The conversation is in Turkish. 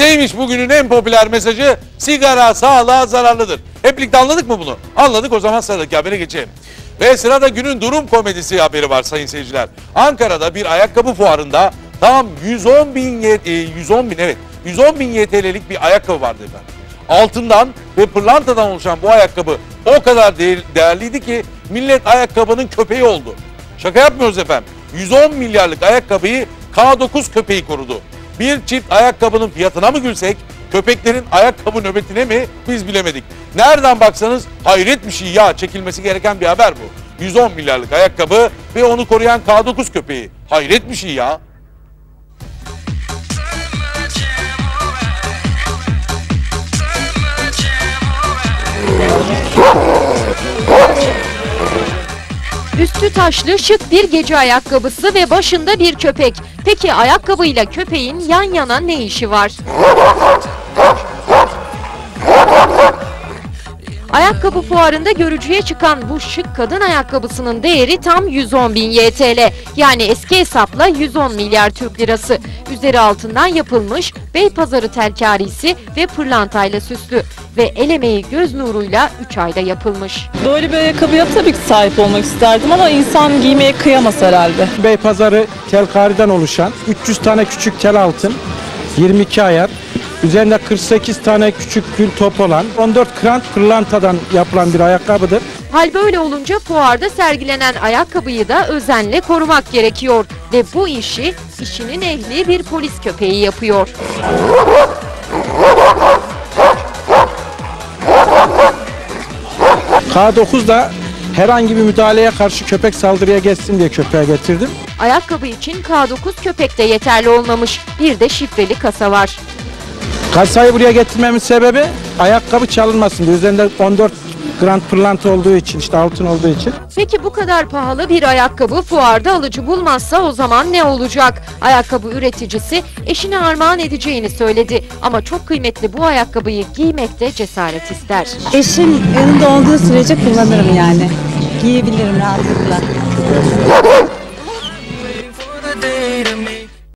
Neymiş bugünün en popüler mesajı? Sigara sağlığa zararlıdır. Hep birlikte anladık mı bunu? Anladık o zaman sıradaki habere geçelim. Ve sırada günün durum komedisi haberi var sayın seyirciler. Ankara'da bir ayakkabı fuarında tam 110 bin, ye- e, 110 bin evet 110 bin YTL'lik bir ayakkabı vardı efendim. Altından ve pırlantadan oluşan bu ayakkabı o kadar değer- değerliydi ki millet ayakkabının köpeği oldu. Şaka yapmıyoruz efendim. 110 milyarlık ayakkabıyı K9 köpeği korudu. Bir çift ayakkabının fiyatına mı gülsek, köpeklerin ayakkabı nöbetine mi biz bilemedik. Nereden baksanız hayret bir şey ya çekilmesi gereken bir haber bu. 110 milyarlık ayakkabı ve onu koruyan K9 köpeği. Hayret bir şey ya. Üstü taşlı şık bir gece ayakkabısı ve başında bir köpek. Peki ayakkabıyla köpeğin yan yana ne işi var? Ayakkabı fuarında görücüye çıkan bu şık kadın ayakkabısının değeri tam 110 bin YTL. Yani eski hesapla 110 milyar Türk lirası. Üzeri altından yapılmış Beypazarı telkarisi ve pırlantayla süslü. Ve el emeği göz nuruyla 3 ayda yapılmış. Böyle bir ayakkabıya tabii ki sahip olmak isterdim ama insan giymeye kıyamaz herhalde. Beypazarı telkariden oluşan 300 tane küçük tel altın, 22 ayar, üzerinde 48 tane küçük gül top olan 14 krant pırlantadan yapılan bir ayakkabıdır. Hal böyle olunca fuarda sergilenen ayakkabıyı da özenle korumak gerekiyor. Ve bu işi işinin ehli bir polis köpeği yapıyor. K9 da herhangi bir müdahaleye karşı köpek saldırıya geçsin diye köpeğe getirdim. Ayakkabı için K9 köpek de yeterli olmamış. Bir de şifreli kasa var. Kasayı buraya getirmemin sebebi ayakkabı çalınmasın diye. Üzerinde 14 grand pırlanta olduğu için, işte altın olduğu için. Peki bu kadar pahalı bir ayakkabı fuarda alıcı bulmazsa o zaman ne olacak? Ayakkabı üreticisi eşine armağan edeceğini söyledi. Ama çok kıymetli bu ayakkabıyı giymekte cesaret ister. Eşim yanında olduğu sürece kullanırım yani. Giyebilirim rahatlıkla.